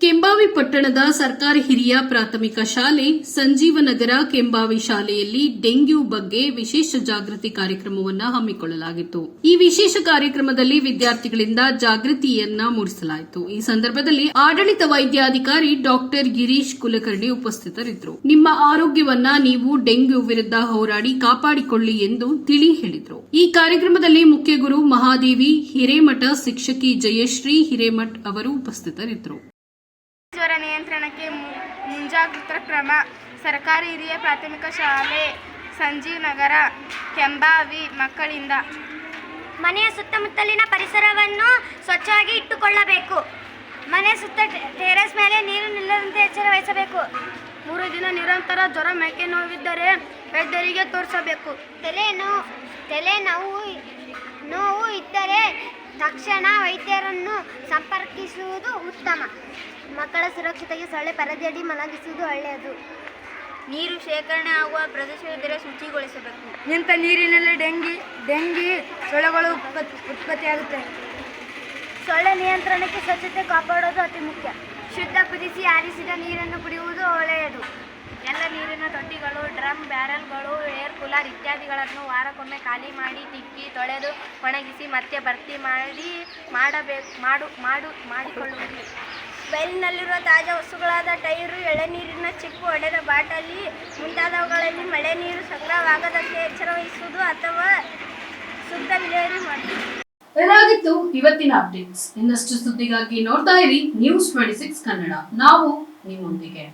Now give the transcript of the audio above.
ಕೆಂಬಾವಿ ಪಟ್ಟಣದ ಸರ್ಕಾರಿ ಹಿರಿಯ ಪ್ರಾಥಮಿಕ ಶಾಲೆ ಸಂಜೀವನಗರ ಕೆಂಬಾವಿ ಶಾಲೆಯಲ್ಲಿ ಡೆಂಗ್ಯೂ ಬಗ್ಗೆ ವಿಶೇಷ ಜಾಗೃತಿ ಕಾರ್ಯಕ್ರಮವನ್ನು ಹಮ್ಮಿಕೊಳ್ಳಲಾಗಿತ್ತು. ಈ ವಿಶೇಷ ಕಾರ್ಯಕ್ರಮದಲ್ಲಿ ವಿದ್ಯಾರ್ಥಿಗಳಿಂದ ಜಾಗೃತಿಯನ್ನ ಮೂಡಿಸಲಾಯಿತು. ಈ ಸಂದರ್ಭದಲ್ಲಿ ಆಡಳಿತ ವೈದ್ಯಾಧಿಕಾರಿ ಡಾಕ್ಟರ್ ಗಿರೀಶ್ ಕುಲಕರ್ಣಿ ಉಪಸ್ಥಿತರಿದ್ದರು. ನಿಮ್ಮ ಆರೋಗ್ಯವನ್ನ ನೀವು ಡೆಂಗ್ಯೂ ವಿರುದ್ಧ ಹೋರಾಡಿ ಕಾಪಾಡಿಕೊಳ್ಳಿ ಎಂದು ತಿಳಿ ಹೇಳಿದರು. ಈ ಕಾರ್ಯಕ್ರಮದಲ್ಲಿ ಮುಖ್ಯ ಗುರು ಮಹಾದೇವಿ, ಹಿರೇಮಠ ಶಿಕ್ಷಕಿ ಜಯಶ್ರೀ ಹಿರೇಮಠ್ ಅವರು ಉಪಸ್ಥಿತರಿದ್ದರು. ನಿಯಂತ್ರಣಕ್ಕೆ ಮು- ಮುಂಜಾಗ್ರತಾ ಕ್ರಮ ಸರ್ಕಾರಿ ಹಿರಿಯ ಪ್ರಾಥಮಿಕ ಶಾಲೆ ಸಂಜೀವ್ ನಗರ ಕೆಂಬಾವಿ ಮಕ್ಕಳಿಂದ. ಮನೆಯ ಸುತ್ತಮುತ್ತಲಿನ ಪರಿಸರವನ್ನು ಸ್ವಚ್ಛವಾಗಿ ಇಟ್ಟುಕೊಳ್ಳಬೇಕು. ಮನೆ ಸುತ್ತ ಟೆ- ಟೆರೆಸ್ ಮೇಲೆ ನೀರು ನಿಲ್ಲದಂತೆ ಎಚ್ಚರ ವಹಿಸಬೇಕು. ಮೂರು ದಿನ ನಿರಂತರ ಜ್ವರ ಮೇಕೆ ನೋವಿದ್ದರೆ ವೈದ್ಯರಿಗೆ ತೋರಿಸಬೇಕು. ತಲೆನೋವು ತಲೆನೋವು ನೋವು ಇದ್ದರೆ ತಕ್ಷಣ ವೈದ್ಯರನ್ನು ಸಂಪರ್ಕಿಸುವುದು ಉತ್ತಮ. ಮಕ್ಕಳ ಸುರಕ್ಷತೆಗೆ ಸೊಳ್ಳೆ ಪರದೆಯಡಿ ಮಲಗಿಸುವುದು ಒಳ್ಳೆಯದು. ನೀರು ಶೇಖರಣೆ ಆಗುವ ಪ್ರದೇಶವಿದ್ದರೆ ಶುಚಿಗೊಳಿಸಬೇಕು. ನಿಂತ ನೀರಿನಲ್ಲಿ ಡೆಂಗಿ ಡೆಂಗಿ ಸೊಳ್ಳೆಗಳು ಉತ್ಪತ್ತಿ ಆಗುತ್ತೆ ಸೊಳ್ಳೆ ನಿಯಂತ್ರಣಕ್ಕೆ ಸ್ವಚ್ಛತೆ ಕಾಪಾಡೋದು ಅತಿ ಮುಖ್ಯ. ಶುದ್ಧ ಕುದಿಸಿ ಆರಿಸಿದ ನೀರನ್ನು ಕುಡಿಯುವುದು ಒಳ್ಳೆಯದು. ಎಲ್ಲ ನೀರಿನ ತೊಟ್ಟಿಗಳು ಡ್ರಮ್ ಬ್ಯಾರಲ್ಗಳು ಏರ್ ಕೂಲರ್ ಇತ್ಯಾದಿಗಳನ್ನು ವಾರಕ್ಕೊಮ್ಮೆ ಖಾಲಿ ಮಾಡಿ ತಿಕ್ಕಿ ತೊಳೆದು ಒಣಗಿಸಿ ಮತ್ತೆ ಭರ್ತಿ ಮಾಡಿ ಮಾಡಬೇಕು ಮಾಡು ಮಾಡು ಮಾಡಿಕೊಳ್ಳುವುದು. ಬಯಲಿನಲ್ಲಿರುವ ತಾಜಾ ವಸ್ತುಗಳಾದ ಟೈರು ಎಳೆನೀರಿನ ಚಿಪ್ಪು ಒಡೆದ ಬಾಟಲಿ ಮುಂತಾದವುಗಳಲ್ಲಿ ಮಳೆ ನೀರು ಸಂಗ್ರಹವಾಗದಂತೆ ಎಚ್ಚರ ವಹಿಸುವುದು ಅಥವಾ ಶುದ್ಧ ವಿಲೇವಾರಿ ಮಾಡುವುದು ಇದಾಗಿತ್ತು ಇವತ್ತಿನ ಅಪ್ಡೇಟ್ಸ್ ಇನ್ನಷ್ಟು ಸುದ್ದಿಗಾಗಿ ನೋಡ್ತಾ ಇರಿ ನ್ಯೂಸ್ ಟ್ವೆಂಟಿ ಸಿಕ್ಸ್ ಕನ್ನಡ. ನಾವು ನಿಮ್ಮೊಂದಿಗೆ.